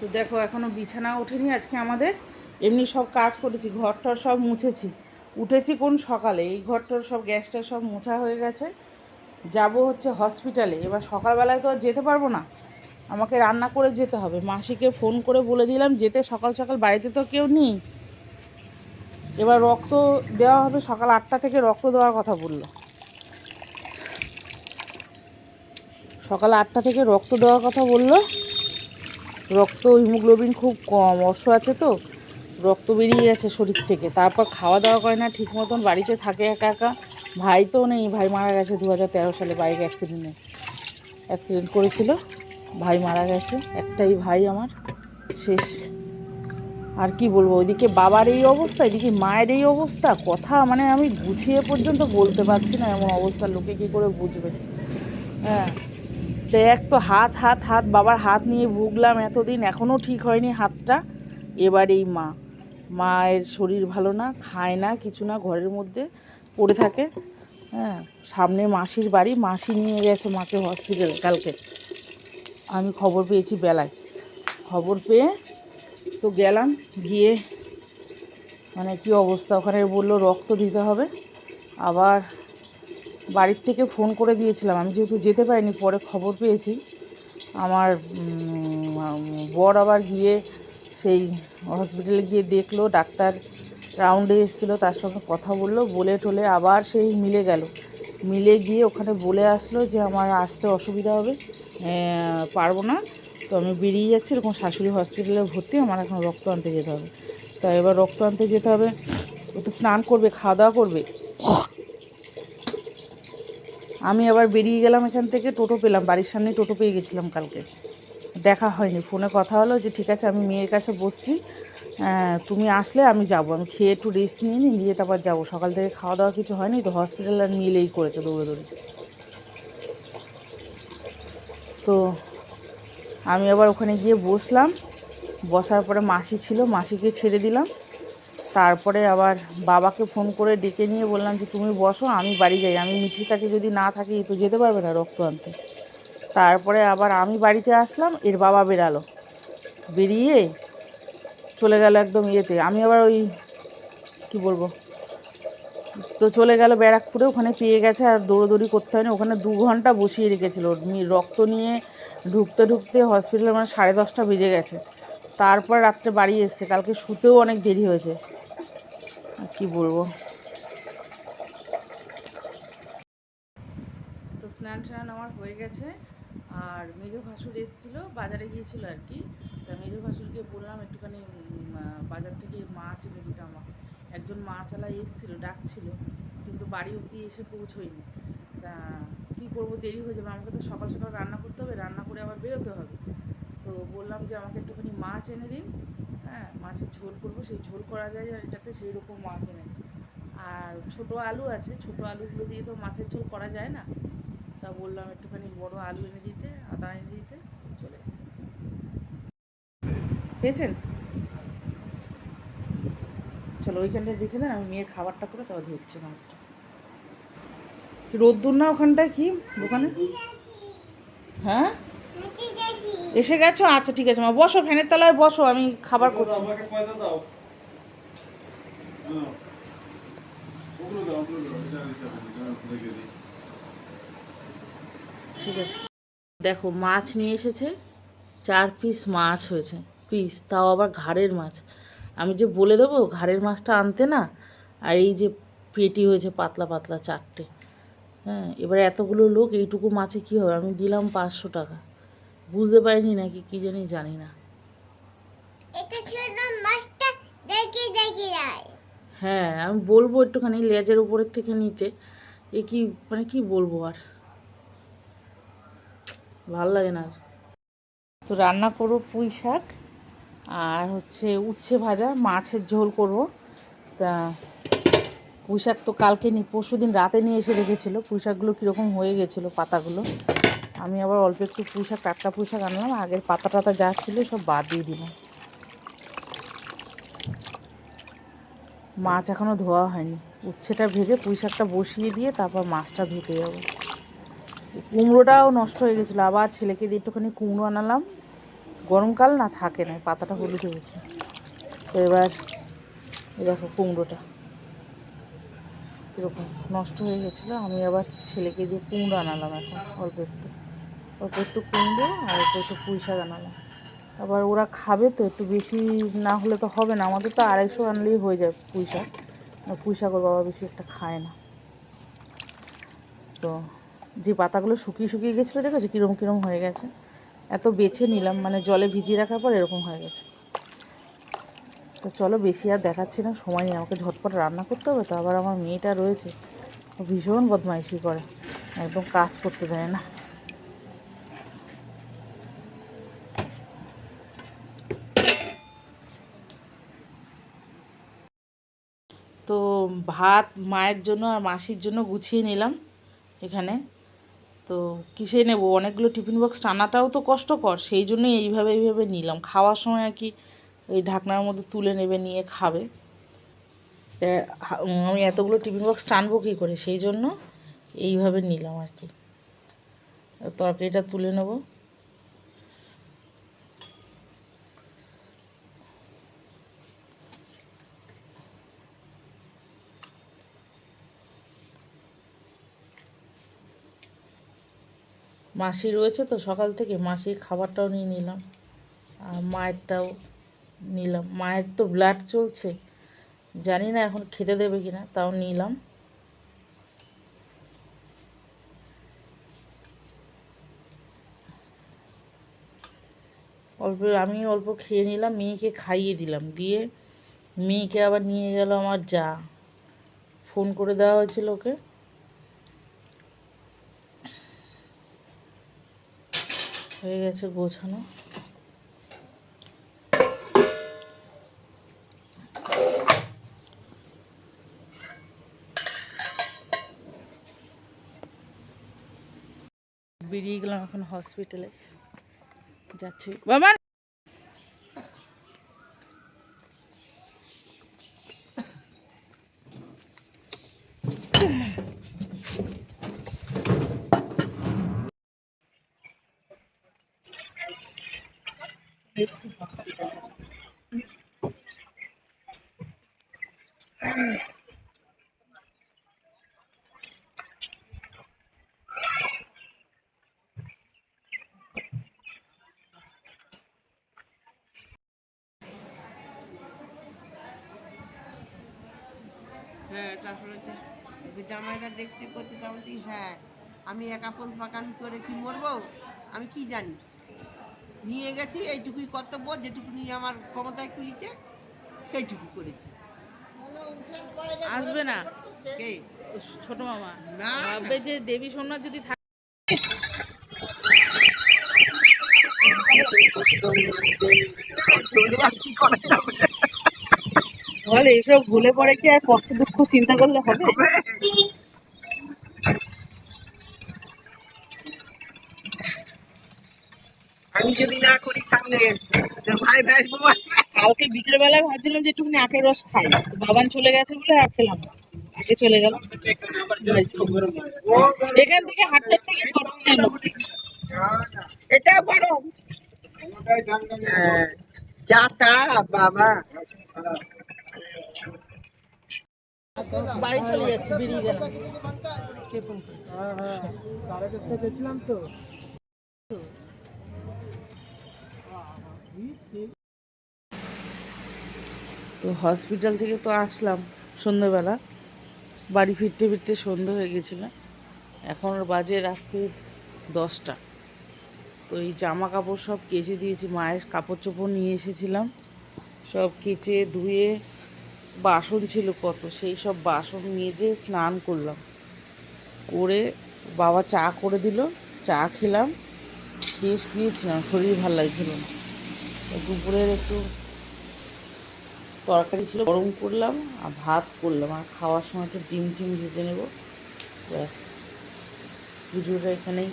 তো দেখো, এখনও বিছানা ওঠেনি আজকে আমাদের। এমনি সব কাজ করেছি ঘরটর সব মুছেছি। উঠেছি কোন সকালে? এই ঘরটর সব গ্যাসটা সব মোছা হয়ে গেছে। যাব হচ্ছে হসপিটালে। এবার সকালবেলায় তো আর যেতে পারব না। আমাকে রান্না করে যেতে হবে। মাসিকে ফোন করে বলে দিলাম, যেতে সকাল সকাল বাড়িতে তো কেউ নেই। এবার রক্ত দেওয়া হবে, সকাল আটটা থেকে রক্ত দেওয়ার কথা বলল। সকাল আটটা থেকে রক্ত দেওয়ার কথা বলল। রক্ত, হিমোগ্লোবিন খুব কম। অর্শ আছে তো? রক্ত বেরিয়ে গেছে শরীর থেকে। তারপর খাওয়া দাওয়া করে না, ঠিক মতন বাড়িতে থাকে একা একা। ভাই তো নেই, ভাই মারা গেছে দু হাজার তেরো সালে বাইক অ্যাক্সিডেন্টে অ্যাক্সিডেন্ট করেছিল, ভাই মারা গেছে। একটাই ভাই আমার, শেষ। আর কি বলব, ওইদিকে বাবার এই অবস্থা, এদিকে মায়ের এই অবস্থা, কথা মানে আমি গুছিয়ে পর্যন্ত বলতে পারছি না এমন অবস্থা, লোকে কী করে বুঝবে? হ্যাঁ। এক তো হাত হাত হাত, বাবার হাত নিয়ে ভুগলাম এতদিন এখনও ঠিক হয়নি হাতটা। এবার এই মা, মায়ের শরীর ভালো না, খায় না, কিছু না, ঘরের মধ্যে পড়ে থাকে। হ্যাঁ সামনে মাসির বাড়ি, মাসি নিয়ে গেছে মাকে হসপিটাল কালকে। আমি খবর পেয়েছি বেলায়। খবর পেয়ে তো গেলাম, গিয়ে মানে কি অবস্থা? ওখানে বলল রক্ত দিতে হবে। আবার বাড়ির থেকে ফোন করে দিয়েছিলাম। আমি যেহেতু যেতে পারিনি, পরে খবর পেয়েছি। আমার বর আবার গিয়ে সেই হসপিটালে গিয়ে দেখল, ডাক্তার রাউন্ডে এসেছিল, তার সঙ্গে কথা বলল, বলে টলে আবার সেই মিলে গেল। মিলে গিয়ে ওখানে বলে আসলো যে, আমার আসতে অসুবিধা হবে পারব না। তো আমি বেরিয়ে যাচ্ছি, এরকম শাশুড়ি হসপিটালে ভর্তি, আমার এখন রক্ত আনতে যেতে হবে। তা এবার রক্ত আনতে যেতে হবে, ও তো স্নান করবে, খাওয়া দাওয়া করবে। আমি আবার বেরিয়ে গেলাম এখান থেকে, টোটো পেলাম, বাড়ির সামনে টোটো পেয়ে গেছিলাম কালকে। দেখা হয়নি, ফোনে কথা হলো যে ঠিক আছে, আমি মেয়ের কাছে বসছি তুমি আসলে আমি যাব। আমি খেয়ে একটু রেস্ট নিয়ে নিই নিয়ে তারপর যাব। সকাল থেকে খাওয়া দাওয়া কিছু হয়নি, তো হসপিটাল আর নিলেই করেছে দৌড়ে দৌড়ে। তো আমি আবার ওখানে গিয়ে বসলাম, বসার পরে মাসি ছিল, মাসিকে ছেড়ে দিলাম। তারপরে আবার বাবাকে ফোন করে ডেকে নিয়ে বললাম যে, তুমি বসো, আমি বাড়ি যাই। আমি মিঠির কাছে যদি না থাকি তো যেতে পারবে না রক্ত আনতে। তারপরে আবার আমি বাড়িতে আসলাম, এর বাবা বেরালো। বেরিয়ে চলে গেল একদম ইয়েতে। আমি আবার ওই, কি বলব, তো চলে গেল ব্যারাকপুরে। ওখানে পেয়ে গেছে, আর দৌড়োদৌড়ি করতে হয়নি। ওখানে দু ঘণ্টা বসিয়ে রেখেছিল। রক্ত নিয়ে ঢুকতে ঢুকতে হসপিটালে মানে সাড়ে দশটা বেজে গেছে। তারপর রাত্রে বাড়ি এসছে। কালকে শুতেও অনেক দেরি হয়েছে। কি বলব? তো স্নান টান আমার হয়ে গেছে, আর মেজো ভাসুর এসেছিল, বাজারে গিয়েছিল আর কি। তা মেজো ভাসুরকে বললাম একটুখানি বাজার থেকে মাছ এনে দিতে আমাকে। একজন মাছওয়ালা এসেছিল, ডাকছিল, কিন্তু বাড়ি অবধি এসে পৌঁছোয়নি। তা কী করব, দেরি হয়ে যাবে, আমাকে তো সকাল সকাল রান্না করতে হবে, রান্না করে আবার বেরোতে হবে। তো বললাম যে আমাকে একটুখানি মাছ এনে দিন হ্যাঁ মাছের ঝোল করব, সেই ঝোল করা যায় যাতে সেই রকম মাছ এনে আর ছোটো আলু আছে, ছোটো আলুগুলো দিয়ে তো মাছের ঝোল করা যায় না। তা বললাম একটুখানি বড় আলু এনে দিতে, আদা এনে দিতে, চলে এসছে। পেয়েছেন? চলো ওইখানটায় রেখে দেন, আমি মেয়ের খাবারটা করে তারপর ধরছি মাছটা। রোদ্দুর না ওখানটায় কি? দোকানে? হ্যাঁ? এসে গেছো? আচ্ছা ঠিক আছে মা বসো ফ্যানের তলায় বসো আমি খাবার করছি। দাও। হ্যাঁ। ঠিক আছে। দেখো মাছ নিয়ে এসেছে চার পিস মাছ হয়েছে পিস তাও আবার ঘাড়ের মাছ। আমি যে বলে দেবো ঘাড়ের মাছটা আনতে না আর এই যে পেটি হয়েছে পাতলা পাতলা চারটে হ্যাঁ এবার এতগুলো লোক এইটুকু মাছে কী হবে? আমি দিলাম পাঁচশো টাকা। বুঝতে পারিনি নাকি কী জানি জানি না। হ্যাঁ আমি বলব একটুখানি লেজের উপরের থেকে নিতে। এ কি মানে কি বলব আর? ভালো লাগে না আর। তো রান্না করব পুঁই শাক আর হচ্ছে উচ্ছে ভাজা মাছের ঝোল করব। তা পুঁই শাক তো কালকে নি পরশু দিন রাতে নিয়ে এসে রেখেছিলো। পুঁই শাকগুলো কীরকম হয়ে গেছিল পাতাগুলো। আমি আবার অল্প একটু পুঁই শাক টাটকা পুঁই শাক আনলাম, আগের পাতা টাতা যা ছিল সব বাদ দিয়ে দিলাম। মাছ এখনও ধোয়া হয়নি। উচ্ছেটা ভেজে পুঁই শাকটা বসিয়ে দিয়ে তারপর মাছটা ধুতে যাব। কুমড়োটাও নষ্ট হয়ে গেছিল, আবার ছেলেকে দিয়ে একটুখানি কুমড়ো আনালাম। গরমকাল না থাকে না, পাতাটা হলুদ হয়েছে তো এবার দেখো কুমড়োটা। এরকম নষ্ট হয়ে গেছিল, আমি আবার ছেলেকে দিয়ে কুমড়ো আনালাম এখন, অল্প একটু। অল্প একটু কুমড়ো আর অল্প একটু পুঁই শাক আনালাম। আবার ওরা খাবে তো, একটু বেশি না হলে তো হবে না। আমাদের তো আড়াইশো আনলেই হয়ে যায় পুঁই শাক। পুঁই শাক ওর বাবা বেশি একটা খায় না। তো যে পাতাগুলো শুকিয়ে শুকিয়ে গেছিল দেখেছ? কীরকম কীরকম হয়ে গেছে। এত বেছে নিলাম মানে জলে ভিজিয়ে রাখার পর এরকম হয়ে গেছে। তো চলো বেশি আর দেখাচ্ছি না, সময় নেই। আমাকে ঝটপট রান্না করতে হবে তো, আবার আমার মেয়েটা রয়েছে। ভীষণ বদমাইশি করে। একদম কাজ করতে দেয় না। তো ভাত মায়ের জন্য আর মাসির জন্য গুছিয়ে নিলাম এখানে। তো কিসে নেব? অনেকগুলো টিফিন বক্স টানাটাও তো কষ্টকর, সেই জন্যই এইভাবে এইভাবে নিলাম। খাওয়ার সময় আর কি ওই ঢাকনার মধ্যে তুলে নেবে, নিয়ে খাবে। আমি এতগুলো টিফিন বক্স টানবো কী করে? সেই জন্য এইভাবে নিলাম আর কি। তরকারিটা তুলে নেব। মাসি রয়েছে তো, সকাল থেকে মাসির খাবারটাও নিয়ে নিলাম আর মায়েরটাও নিলাম। মায়ের তো ব্লাড চলছে, জানি না এখন খেতে দেবে কিনা, তাও নিলাম। অল্প, আমি অল্প খেয়ে নিলাম, মেয়েকে খাইয়ে দিলাম, দিয়ে মেয়েকে আবার নিয়ে গেল আমার যা। ফোন করে দেওয়া হয়েছিল ওকে। হয়ে গেছে গোছানো। বেরিয়ে গেলাম এখন হসপিটালে যাচ্ছি। বাবা! তারপরে জামাইরা দেখছে করতে তা বলছি হ্যাঁ আমি একা পন ফাঁকান করে কি মরবো? আমি কি জানি? নিয়ে গেছি এইটুকুই কর্তব্য যেটুকু নিয়ে আমার ক্ষমতায় খুলিছে সেইটুকু করেছি। আসবে না? কে? ছোট মামা। না ভাববে যে দেবী সোমনাথ যদি থাকে বল এইসব ভুলে পড়ে কি আর কষ্ট দুঃখ চিন্তা করলে হবে? আমি যদি না করি সামনে ভাই ভাই কালকে বিকেল বেলায় ভাবছিলাম যে একটুখানি আখের রস খাই। বাবান চলে গেছে বলে আর খেলাম আগে চলে গেল। এখান থেকে হাটের থেকে ছোট ছিল এটা বড়। যা তা বাবা। বাড়ি চলে যাচ্ছি বেরিয়ে গেলাম। কে ফোন করে? তো। হসপিটাল থেকে তো আসলাম সন্ধ্যেবেলা। বাড়ি ফিরতে ফিরতে সন্ধ্যে হয়ে গেছিল। এখন বাজে রাত্রি দশটা। তো এই জামা কাপড় সব কেচে দিয়েছি মায়ের কাপড় চোপড় নিয়ে এসেছিলাম। সব কেচে ধুয়ে বাসন ছিল কত, সেই সব বাসন মেজে স্নান করলাম। করে বাবা চা করে দিল, চা খেলাম, খেয়ে শুয়েছিলাম, শরীর ভালো লাগছিল না। দুপুরের একটু তরকারি ছিল, গরম করলাম আর ভাত করলাম। আর খাওয়ার সময় একটু ডিম টিম ভেজে নেব, ব্যাস। ভিডিওটা এখানেই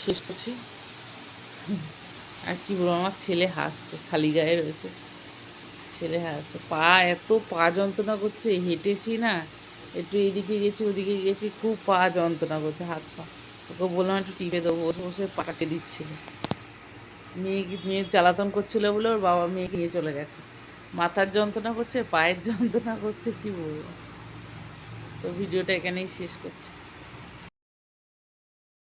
শেষ করছি। আর কি বলব, আমার ছেলে হাসছে, খালি গায়ে রয়েছে। ছেলে হাসছে পা এত পা যন্ত্রণা করছে, হেঁটেছি না, একটু এদিকে গেছি, ওদিকে গেছি, খুব পা যন্ত্রণা করছে, হাত পা। ওকে বললাম, একটু টিপে দেবো। বসে বসে পাটাকে দিচ্ছিল। মেয়ে মেয়ে জ্বালাতন করছিল বলে ওর বাবা মেয়েকে নিয়ে চলে গেছে। মাথার যন্ত্রণা করছে, পায়ের যন্ত্রণা করছে, কি বলব? তো ভিডিওটা এখানেই শেষ করছি।